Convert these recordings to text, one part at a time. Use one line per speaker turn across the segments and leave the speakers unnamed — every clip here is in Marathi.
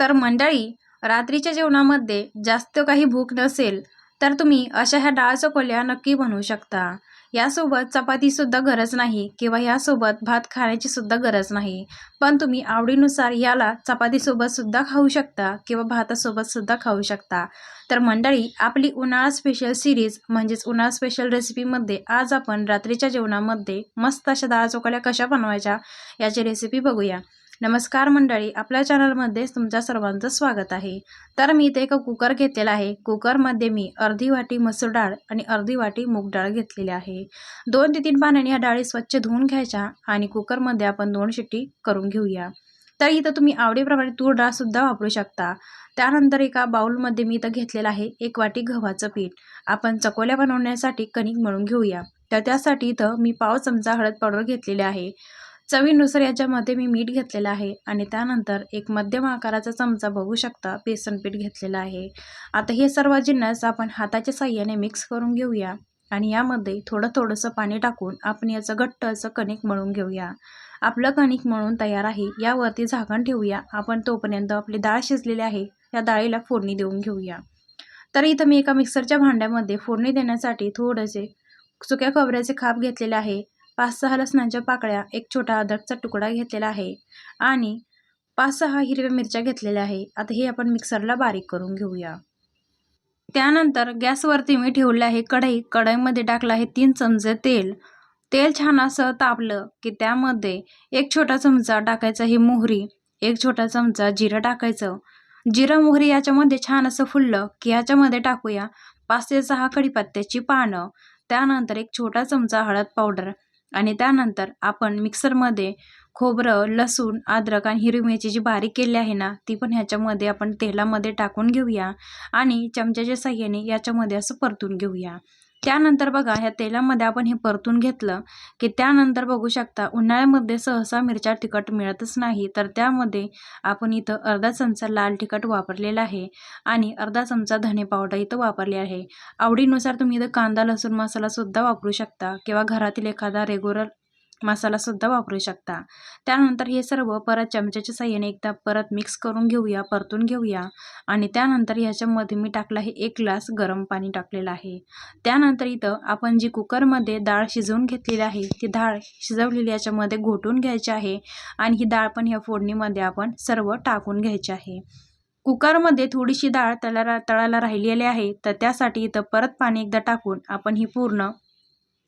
तर मंडळी रात्रीच्या जेवणामध्ये जास्त काही भूक नसेल तर तुम्ही अशा ह्या डाळ चकोल्या नक्की बनवू शकता. यासोबत चपातीसुद्धा गरज नाही किंवा यासोबत भात खाण्याची सुद्धा गरज नाही. पण तुम्ही आवडीनुसार याला चपातीसोबतसुद्धा खाऊ शकता किंवा भातासोबतसुद्धा खाऊ शकता. तर मंडळी आपली उन्हाळा स्पेशल सिरीज म्हणजेच उन्हाळा स्पेशल रेसिपीमध्ये आज आपण रात्रीच्या जेवणामध्ये मस्त अशा डाळ चोकल्या कशा बनवायच्या याची रेसिपी बघूया. नमस्कार मंडळी आपल्या चॅनलमध्ये तुमच्या सर्वांचं स्वागत आहे. तर मी इथे एक कुकर घेतलेला आहे. कुकरमध्ये मी अर्धी वाटी मसूर डाळ आणि अर्धी वाटी मूग डाळ घेतलेली आहे. दोन ते तीन पाण्याने ह्या डाळी स्वच्छ धुवून घ्यायच्या आणि कुकरमध्ये आपण दोन शिट्टी करून घेऊया. तर इथं तुम्ही आवडीप्रमाणे तूर डाळसुद्धा वापरू शकता. त्यानंतर एका बाऊलमध्ये मी इथं घेतलेलं आहे एक वाटी गव्हाचं पीठ. आपण चकोल्या बनवण्यासाठी कणिक मळून घेऊया. तर त्यासाठी इथं मी पाव चमचा हळद पावडर घेतलेली आहे. चवीनुसार याच्यामध्ये मी मीठ घेतलेलं आहे आणि त्यानंतर एक मध्यम आकाराचा चमचा बघू शकता बेसन पीठ घेतलेलं आहे. आता हे सर्व जिन्नस आपण हाताच्या साह्याने मिक्स करून घेऊया आणि यामध्ये थोडं थोडंसं पाणी टाकून आपण याचं घट्ट असं कणिक मळून घेऊया. आपलं कणिक मळून तयार आहे यावरती झाकण ठेवूया. आपण तोपर्यंत आपली डाळ शिजलेली आहे या डाळीला फोडणी देऊन घेऊया. तर इथं मी एका मिक्सरच्या भांड्यामध्ये फोडणी देण्यासाठी थोडेसे सुक्या खोबऱ्याचे खाप घेतलेले आहे. पाच सहा लसणाच्या पाकळ्या एक छोटा अद्रकचा तुकडा घेतलेला आहे आणि पाच सहा हिरव्या मिरच्या घेतलेल्या आहे. आता हे आपण मिक्सरला बारीक करून घेऊया. त्यानंतर गॅसवरती मी ठेवले आहे कढई. कढईमध्ये टाकलं आहे तीन चमचे तेल. तेल छान असं तापलं की त्यामध्ये एक छोटा चमचा टाकायचा ही मोहरी एक छोटा चमचा जिरं टाकायचं. जिरं मोहरी याच्यामध्ये छान असं फुललं की याच्यामध्ये टाकूया पाच ते सहा कढीपत्त्याची पानं. त्यानंतर एक छोटा चमचा हळद पावडर आणि त्यानंतर आपण मिक्सरमध्ये खोबरं लसूण अद्रक आणि हिरवी मिरची जी बारीक केली आहे ना ती पण ह्याच्यामध्ये आपण तेलामध्ये टाकून घेऊया आणि चमच्याच्या साह्याने याच्यामध्ये असं परतून घेऊया. त्यानंतर बघा ह्या तेलामध्ये आपण हे परतून घेतलं की त्यानंतर बघू शकता उन्हाळ्यामध्ये सहसा मिरच्या तिखट मिळतच नाही. तर त्यामध्ये आपण इथं अर्धा चमचा लाल तिखट वापरलेला आहे आणि अर्धा चमचा धने पावडर इथं वापरले आहे. आवडीनुसार तुम्ही इथं कांदा लसूण मसालासुद्धा वापरू शकता किंवा घरातील एखादा रेग्युलर मसालासुद्धा वापरू शकता. त्यानंतर हे सर्व परत चमच्याच्या साह्याने एकदा परत मिक्स करून घेऊया परतून घेऊया. आणि त्यानंतर ह्याच्यामध्ये मी टाकलं आहे एक ग्लास गरम पाणी टाकलेलं आहे. त्यानंतर इथं आपण जी कुकरमध्ये डाळ शिजवून घेतलेली आहे ती डाळ शिजवलेली याच्यामध्ये घोटून घ्यायची आहे. आणि ही डाळ पण ह्या फोडणीमध्ये आपण सर्व टाकून घ्यायची आहे. कुकरमध्ये थोडीशी डाळ तळाला तळाला राहिलेली आहे तर त्यासाठी इथं परत पाणी एकदा टाकून आपण ही पूर्ण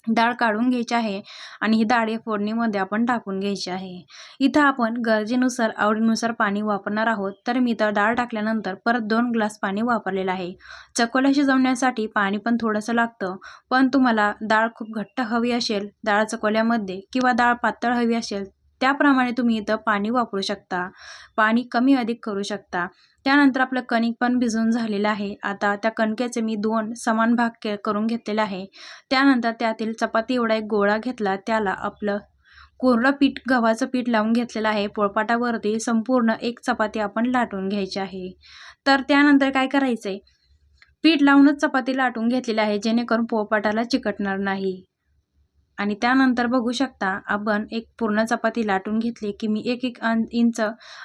डाळ काढून घ्यायची आहे आणि ही डाळ या फोडणीमध्ये आपण टाकून घ्यायची आहे. इथं आपण गरजेनुसार आवडीनुसार पाणी वापरणार आहोत. तर मी इथं डाळ टाकल्यानंतर परत दोन ग्लास पाणी वापरलेलं आहे. चकोल्या शिजवण्यासाठी पाणी पण थोडंसं लागतं. पण तुम्हाला डाळ खूप घट्ट हवी असेल डाळ चकोल्यामध्ये किंवा डाळ पातळ हवी असेल त्याप्रमाणे तुम्ही इथं पाणी वापरू शकता. पाणी कमी अधिक करू शकता. त्यानंतर आपलं कणिक पण भिजून झालेलं आहे. आता त्या कणकेचे मी दोन समान भाग के करून घेतलेले आहे. त्यानंतर त्यातील चपाती एवढा एक गोळा घेतला त्याला आपलं कोरडं पीठ गव्हाचं पीठ लावून घेतलेलं आहे. पोळपाटावरती संपूर्ण एक चपाती आपण लाटून घ्यायची आहे. तर त्यानंतर काय करायचं आहे पीठ लावूनच चपाती लाटून घेतलेली आहे जेणेकरून पोळपाटाला चिकटणार नाही. आणि त्यानंतर बघू शकता आपण एक पूर्ण चपाती लाटून घेतली की मी एक एक अं इंच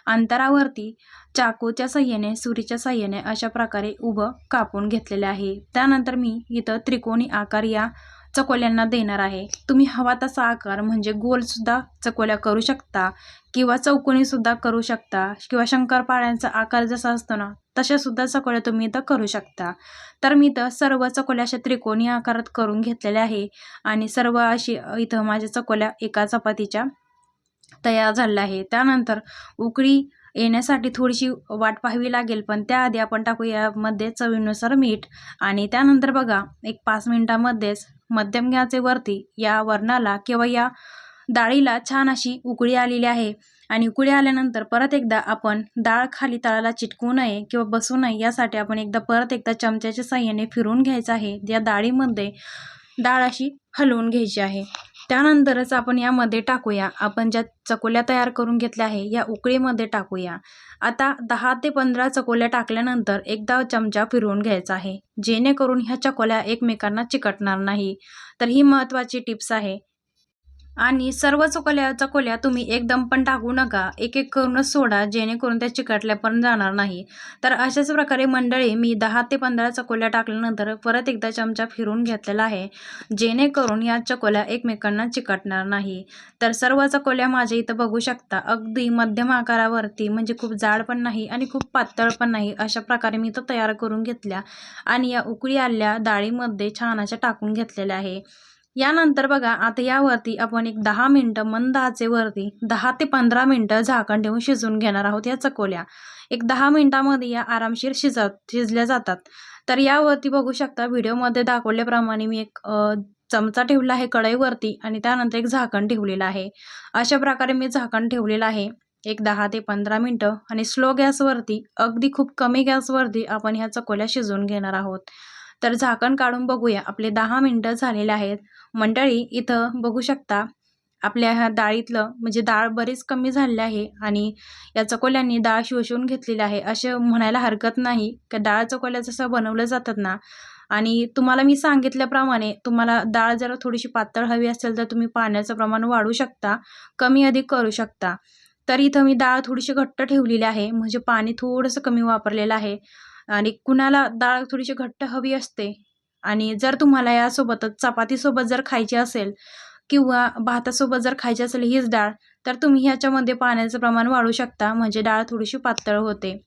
अंतरावरती चाकूच्या साह्याने सुरीच्या साह्याने अशा प्रकारे उभं कापून घेतलेलं आहे. त्यानंतर मी इथं त्रिकोणी आकार या चकोल्यांना देणार आहे. तुम्ही हवा तसा आकार म्हणजे गोलसुद्धा चकोल्या करू शकता किंवा चौकोनीसुद्धा करू शकता किंवा शंकरपाळ्यांचा आकार जसा असतो ना तशासुद्धा चकोल्या तुम्ही इथं करू शकता. तर मी इथं सर्व चकोल्या अशा त्रिकोणी आकारात करून घेतलेल्या आहे आणि सर्व अशी इथं माझ्या चकोल्या एका चपातीच्या तयार झालेल्या आहे. त्यानंतर उकळी येण्यासाठी थोडीशी वाट पाहावी लागेल पण त्याआधी आपण टाकू यामध्ये चवीनुसार मीठ. आणि त्यानंतर बघा एक पाच मिनटामध्येच मध्यम वरती या वरणाला किंवा या डाळीला छान अशी उकळी आलेली आहे. आणि उकळी आल्यानंतर परत एकदा आपण डाळ खाली तळाला चिटकू नये किंवा बसू नये यासाठी आपण एकदा परत एकदा चमच्याच्या साह्याने फिरून घ्यायचं आहे. या डाळीमध्ये डाळ अशी हलवून घ्यायची आहे. त्यानंतरच आपण यामध्ये टाकूया. आपण ज्या चकोल्या तयार करून घेतल्या आहे या उकळीमध्ये टाकूया. आता दहा ते पंधरा चकोल्या टाकल्यानंतर एकदा चमचा फिरवून घ्यायचा आहे. जेणेकरून ह्या चकोल्या एकमेकांना चिकटणार नाही. तर ही महत्त्वाची टिप्स आहे. आणि सर्व चकोल्या चकोल्या तुम्ही एकदम पण टाकू नका. एक एक करूनच सोडा जेणेकरून त्या चिकटल्या पण जाणार नाही. तर अशाच प्रकारे मंडळी मी दहा ते पंधरा चकोल्या टाकल्यानंतर परत एकदा चमचा फिरून घेतलेला आहे जेणेकरून या चकोल्या एकमेकांना चिकटणार नाही. तर सर्व चकोल्या माझ्या इथं बघू शकता. अगदी मध्यम आकारावरती म्हणजे खूप जाड पण नाही आणि खूप पातळ पण नाही अशा प्रकारे मी तो तयार करून घेतल्या. आणि या उकळी आल्या डाळीमध्ये छान अशा टाकून घेतलेल्या आहे. यानंतर बघा आता यावरती आपण एक दहा मिनटं मंद आचेवरती दहा ते पंधरा मिनटं झाकण ठेवून शिजवून घेणार आहोत या चकोल्या. एक दहा मिनटामध्ये या आरामशीर शिजत शिजल्या जातात. तर यावरती बघू शकता व्हिडिओमध्ये दाखवल्याप्रमाणे मी एक चमचा ठेवला आहे कढईवरती आणि त्यानंतर एक झाकण ठेवलेलं आहे. अशा प्रकारे मी झाकण ठेवलेलं आहे. एक दहा ते पंधरा मिनटं आणि स्लो गॅसवरती अगदी खूप कमी गॅसवरती आपण ह्या चकोल्या शिजवून घेणार आहोत. तर झाकण काढून बघूया. आपले दहा मिनटं झालेले आहेत. मंडळी इथं बघू शकता आपल्या ह्या डाळीतलं म्हणजे डाळ बरीच कमी झालेली आहे आणि या चकोल्यांनी डाळ शोषून घेतलेली आहे. असे म्हणायला हरकत नाही. का डाळ चकोल्या जसं बनवलं जातात ना. आणि तुम्हाला मी सांगितल्याप्रमाणे तुम्हाला डाळ जर थोडीशी पातळ हवी असेल तर तुम्ही पाण्याचं प्रमाण वाढू शकता कमी अधिक करू शकता. तर इथं मी डाळ थोडीशी घट्ट ठेवलेली आहे. म्हणजे पाणी थोडंसं कमी वापरलेलं आहे. आणि कुणाला डाळ थोडीशी घट्ट हवी असते आणि जर तुम्हाला यासोबतच चपातीसोबत जर खायची असेल किंवा भातासोबत जर खायची असेल हीच डाळ तर तुम्ही ह्याच्यामध्ये पाण्याचं प्रमाण वाढू शकता म्हणजे डाळ थोडीशी पातळ होते.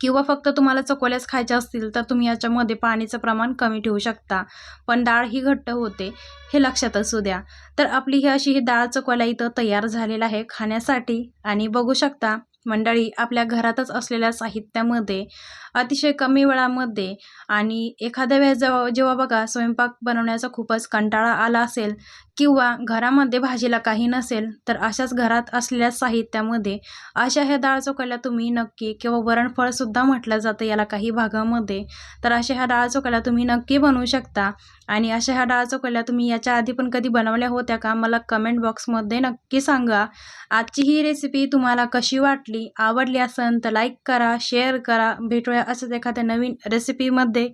किंवा फक्त तुम्हाला चकोल्याच खायच्या असतील तर तुम्ही याच्यामध्ये पाण्याचं प्रमाण कमी ठेवू शकता. पण डाळ ही घट्ट होते हे लक्षात असू द्या. तर आपली ही अशी ही डाळ चकोल्या इथं तयार झालेला आहे खाण्यासाठी आणि बघू शकता मंडळी आपल्या घरातच असलेल्या साहित्यामध्ये अतिशय कमी वेळामध्ये आणि एखाद्या वेळेस जेव्हा जेव्हा बघा स्वयंपाक बनवण्याचा खूपच कंटाळा आला असेल किंवा घरामध्ये भाजीला काही नसेल तर अशाच घरात असलेल्या साहित्यामध्ये अशा ह्या डाळ चोखल्या तुम्ही नक्की किंवा वरणफळसुद्धा म्हटलं जातं याला काही भागामध्ये तर अशा ह्या डाळ चोखल्या तुम्ही नक्की बनवू शकता. आणि अशा ह्या डाळ चोखल्या तुम्ही याच्या आधी पण कधी बनवल्या होत्या का मला कमेंट बॉक्समध्ये नक्की सांगा. आजची ही रेसिपी तुम्हाला कशी वाटली आवडली असेल तर लाईक करा शेअर करा. भेटूया असंच एखाद्या नवीन रेसिपीमध्ये